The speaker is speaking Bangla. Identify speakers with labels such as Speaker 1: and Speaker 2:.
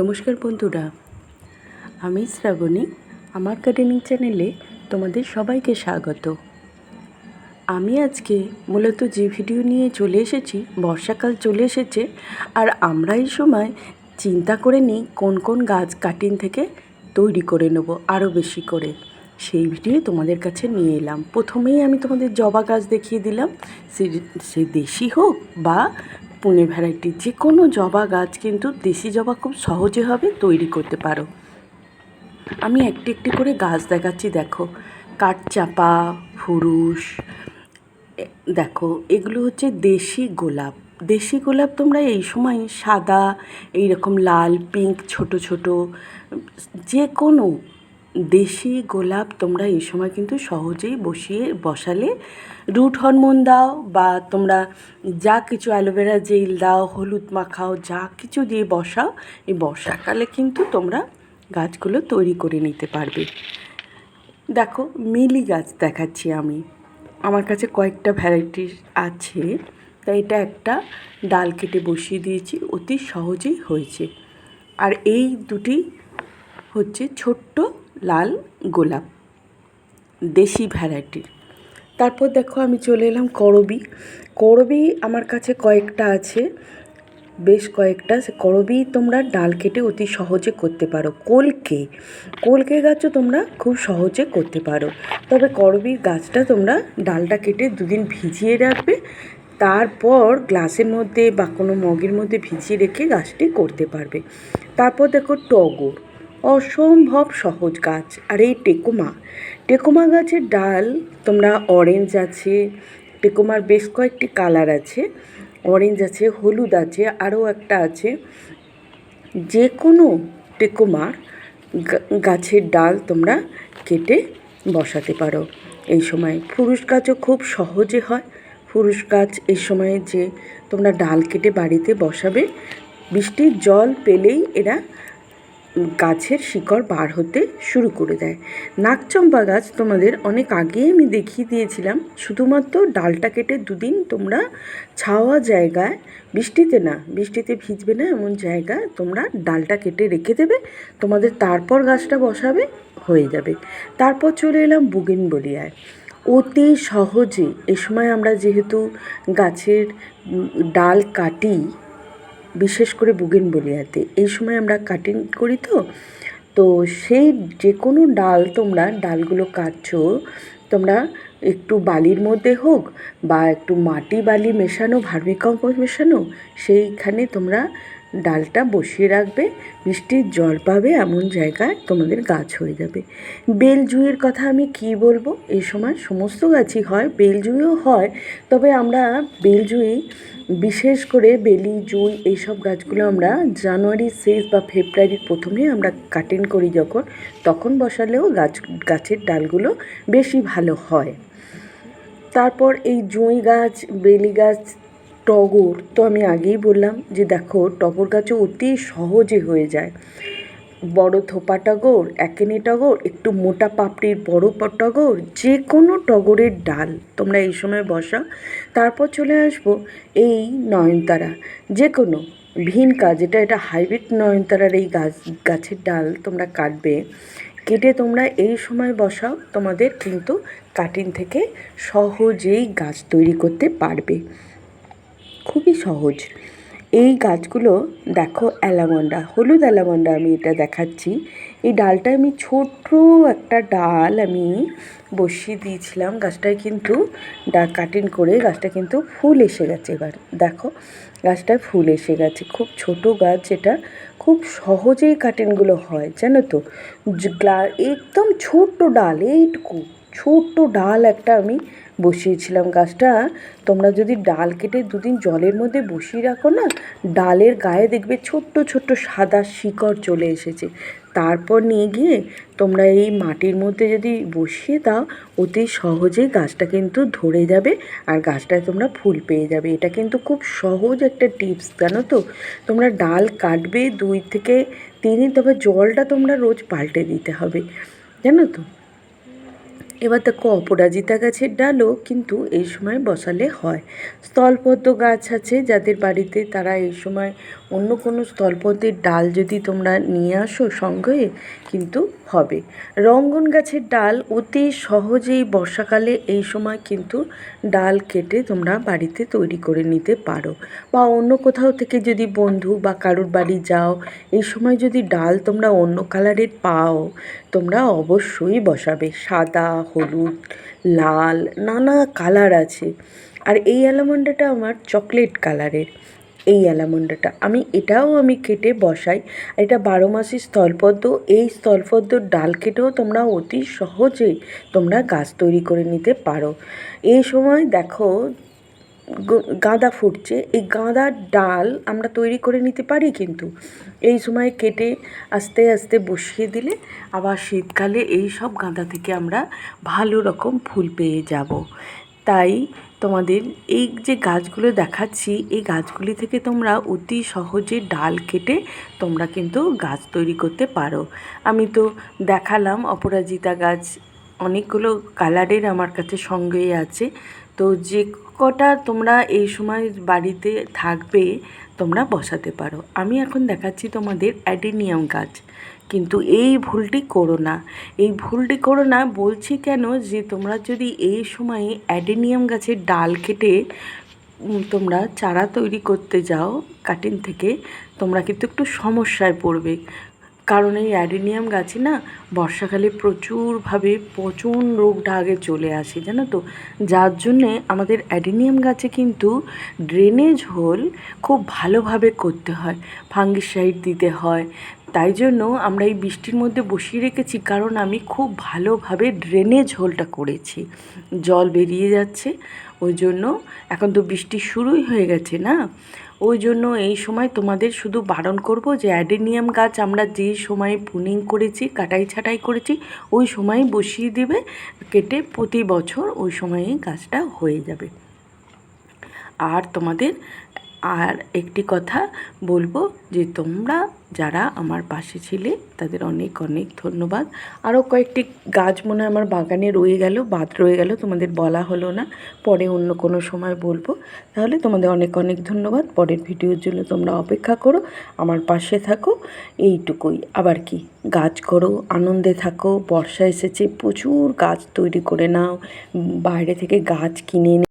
Speaker 1: নমস্কার বন্ধুরা, আমি শ্রাবণী। আমার গার্ডেনিং চ্যানেলে তোমাদের সবাইকে স্বাগত। আমি আজকে মূলত যে ভিডিও নিয়ে চলে এসেছি, বর্ষাকাল চলে এসেছে, আর আমরা এই সময় চিন্তা করে নিই কোন কোন গাছ কাটিং থেকে তৈরি করে নেব আরও বেশি করে। সেই ভিডিও তোমাদের কাছে নিয়ে এলাম। প্রথমেই আমি তোমাদের জবা গাছ দেখিয়ে দিলাম। সে দেশি হোক বা পুনে ভ্যারাইটি যে কোনো জবা গাছ কিন্তু দেশি জবা খুব সহজে হবে তৈরি করতে পারো। আমি একটি একটি করে গাছ দেখাচ্ছি, দেখো। কাঠচাপা ফুরুষ দেখো, এগুলো হচ্ছে দেশি গোলাপ। দেশি গোলাপ তোমরা এই সময় সাদা এই রকম লাল পিঙ্ক ছোট ছোট যে কোনো দেশি গোলাপ তোমরা এই সময় কিন্তু সহজেই বসিয়ে বসালে। রুট হরমোন দাও বা তোমরা যা কিছু অ্যালোভেরা জেল দাও, হলুদ মাখাও, যা কিছু দিয়ে বসাও, এই বর্ষাকালে কিন্তু তোমরা গাছগুলো তৈরি করে নিতে পারবে। দেখো, মিলি গাছ দেখাচ্ছি আমি। আমার কাছে কয়েকটা ভ্যারাইটির আছে, তাই এটা একটা ডাল কেটে বসিয়ে দিয়েছি, অতি সহজেই হয়েছে। আর এই দুটি হচ্ছে ছোট্ট লাল গোলাপ, দেশি ভ্যারাইটির তারপর দেখো আমি চলে এলাম করবি। করবি আমার কাছে কয়েকটা আছে, বেশ কয়েকটা। সে করবি তোমরা ডাল কেটে অতি সহজে করতে পারো। কলকে কলকে গাছও তোমরা খুব সহজে করতে পারো। তবে করবির গাছটা তোমরা ডালটা কেটে দুদিন ভিজিয়ে রাখবে। তারপর গ্লাসের মধ্যে বা কোনো মগের মধ্যে ভিজিয়ে রেখে গাছটি করতে পারবে। তারপর দেখো টগর অসম্ভব সহজ গাছ। আর এই টেকুমা টেকুমা গাছের ডাল তোমরা অরেঞ্জ আছে, টেকুমার বেশ কয়েকটি কালার আছে। অরেঞ্জ আছে, হলুদ আছে, আরও একটা আছে। যে কোনো টেকুমার গাছের ডাল তোমরা কেটে বসাতে পারো। এই সময় ফুরুষ গাছও খুব সহজে হয়। ফুরুষ গাছ এই সময়ে যে তোমরা ডাল কেটে বাড়িতে বসাবে, বৃষ্টির জল পেলেই এরা গাছের শিকড় বার হতে শুরু করে দেয়। নাকচম্পা গাছ তোমাদের অনেক আগেই আমি দেখিয়ে দিয়েছিলাম। শুধুমাত্র ডালটা কেটে দুদিন তোমরা ছাওয়া জায়গায়, বৃষ্টিতে না, বৃষ্টিতে ভিজবে না, এমন জায়গায় তোমরা ডালটা কেটে রেখে দেবে। তোমাদের তারপর গাছটা বসাবে, হয়ে যাবে। তারপর চলে এলাম বুগেন বলিয়ায় অতি সহজে এ সময় আমরা যেহেতু গাছের ডাল কাটি বিশেষ করে বুগেন বলিয়াতে। এই সময় আমরা কাটিং করি তো। তো সেই যে কোনো ডাল তোমরা, ডালগুলো কাটছো, তোমরা একটু বালির মধ্যে হোক বা একটু মাটি বালি মেশানো ভার্মিকম্পোস্ট মেশানো, সেইখানে তোমরা ডালটা বসিয়ে রাখবে বৃষ্টির জল পাবে, এমন জায়গায় তোমাদের গাছ হয়ে যাবে। বেলজুইয়ের কথা আমি কি বলব? এই সময় সমস্ত গাছই হয়, বেলজুইও হয়, তবে আমরা বেলজুই, বিশেষ করে বেলি, জুই, এইসব গাছগুলো আমরা জানুয়ারির শেষ বা ফেব্রুয়ারির প্রথমে আমরা কাটিং করি যখন, তখন বসালেও গাছ, গাছের ডালগুলো বেশি ভালো হয়। তারপর এই জুঁই গাছ, বেলি গাছ টগর। তো আমি আগেই বললাম যে দেখো, টগর গাছও অতি সহজে হয়ে যায়। বড় থোপা টগর, একেনে টগর, একটু মোটা পাপড়ির বড় টগর যে কোনো টগরের ডাল তোমরা এই সময় বসাও। তারপর চলে আসব এই নয়নতারা। যে কোনো ভিনকা যেটা এটা হাইব্রিড নয়নতারার এই গাছ, গাছের ডাল তোমরা কাটবে। কেটে তোমরা এই সময় বসাও, তোমাদের কিন্তু কাটিং থেকে সহজেই গাছ তৈরি করতে পারবে। খুবই সহজ। এই গাছগুলো, দেখো অ্যালামন্ডা, হলুদ অ্যালামন্ডা আমি এটা দেখাচ্ছি। এই ডালটা আমি ছোট্ট একটা ডাল আমি বসিয়ে দিয়েছিলাম। গাছটায় কিন্তু ডা কাটিং করে গাছটা কিন্তু ফুল এসে গেছে এবার। দেখো, গাছটায় ফুল এসে গেছে। খুব ছোট গাছ যেটা খুব সহজেই কাটিংগুলো হয়, জানো তো? একদম ছোট্ট ডাল, এইটুকু। ছোট্ট ডাল একটা আমি বসিয়েছিলাম গাছটা। তোমরা যদি ডাল কেটে দুদিন জলের মধ্যে বসিয়ে রাখো না, ডালের গায়ে দেখবে ছোট্ট ছোট্ট সাদা শিকড় চলে এসেছে। তারপর নিয়ে গিয়ে তোমরা এই মাটির মধ্যে যদি বসিয়ে দাও, অতি সহজেই গাছটা কিন্তু ধরে যাবে আর গাছটায় তোমরা ফুল পেয়ে যাবে। এটা কিন্তু খুব সহজ একটা টিপস, জানো তো? তোমরা ডাল কাটবে দুই থেকে তিন দিন, তবে জলটা তোমরা রোজ পাল্টে দিতে হবে। জানো তো? এবার দেখো অপরাজিতা গাছের ডালও কিন্তু এই সময় বসালে হয়। স্থলপদ্ম গাছ আছে যাদের বাড়িতে তারা এই সময় অন্য কোনো স্থলপদ্মের ডাল যদি তোমরা নিয়ে আসো সঙ্গে কিন্তু হবে। রঙ্গন গাছের ডাল অতি সহজেই বর্ষাকালে এই সময় কিন্তু ডাল কেটে তোমরা বাড়িতে তৈরি করে নিতে পারো। বা অন্য কোথাও থেকে যদি বন্ধু বা কারোর বাড়ি যাও, এই সময় যদি ডাল তোমরা অন্য কালারের পাও তোমরা অবশ্যই বসাবে। সাদা, হলুদ, লাল, নানা কালার আছে। আর এই অ্যালামন্ডাটা আমার চকলেট কালারের। এই অ্যালামন্ডাটা। আমি এটাও আমি কেটে বসাই। আর এটা বারো মাসি স্থলপদ্ম। এই স্থলপদ্মর ডাল কেটেও তোমরা অতি সহজেই তোমরা গাছ তৈরি করে নিতে পারো। এই সময় দেখো গাঁদা ফুটছে। এই গাঁদার ডাল আমরা তৈরি করে নিতে পারি কিন্তু। এই সময় কেটে আস্তে আস্তে বসিয়ে দিলে আবার শীতকালে এই সব গাঁদা থেকে আমরা ভালো রকম ফুল পেয়ে যাব। তাই তোমাদের এই যে গাছগুলো দেখাচ্ছি, এই গাছগুলি থেকে তোমরা অতি সহজে ডাল কেটে তোমরা কিন্তু গাছ তৈরি করতে পারো। আমি তো দেখালাম অপরাজিতা গাছ, অনেকগুলো কালারের আমার কাছে সঙ্গেই আছে। তো যে কটা তোমরা এই সময় বাড়িতে থাকবে, তোমরা বসাতে পারো। আমি এখন দেখাচ্ছি তোমাদের অ্যাডেনিয়াম গাছ। কিন্তু এই ভুলটি করো না। এই ভুলটি করো না বলছি কেন যে তোমরা যদি এই সময়ে অ্যাডেনিয়াম গাছের ডাল কেটে তোমরা চারা তৈরি করতে যাও কাটিং থেকে, তোমরা কিন্তু একটু সমস্যায় পড়বে। কারণ এই অ্যাডেনিয়াম গাছে না বর্ষাকালে প্রচুরভাবে পচন রোগটা আগে চলে আসে, জানো তো? যার জন্যে আমাদের অ্যাডেনিয়াম গাছে কিন্তু ড্রেনেজ হোল খুব ভালোভাবে করতে হয় ফাঙ্গিসাইড দিতে হয়। তাই জন্য আমরা এই বৃষ্টির মধ্যে বসিয়ে রেখেছি, কারণ আমি খুব ভালোভাবে ড্রেনেজ হোলটা করেছি। জল বেরিয়ে যাচ্ছে ওই জন্য এখন তো বৃষ্টি শুরুই হয়ে গেছে না? ওই জন্য এই সময় তোমাদের শুধু বারণ করব যে অ্যাডেনিয়াম গাছ আমরা যে সময় পুনিং করেছি, কাটাই ছাটাই করেছি, ওই সময় বসিয়ে দিবে, কেটে প্রতি বছর ওই সময়ে গাছটা হয়ে যাবে। আর তোমাদের আর একটি কথা বলব যে তোমরা যারা আমার পাশে ছিলে, তাদের অনেক অনেক ধন্যবাদ। আরও কয়েকটি গাছ মনে হয় আমার বাগানে রয়ে গেল বাদ রয়ে গেল, তোমাদের বলা হলো না, পরে অন্য কোনো সময় বলব। তাহলে তোমাদের অনেক অনেক ধন্যবাদ, পরের ভিডিওর জন্য তোমরা অপেক্ষা করো, আমার পাশে থাকো, এইটুকুই। আবার কি, গাছ করো, আনন্দে থাকো, বর্ষা এসেছে, প্রচুর গাছ তৈরি করে নাও, বাইরে থেকে গাছ কিনে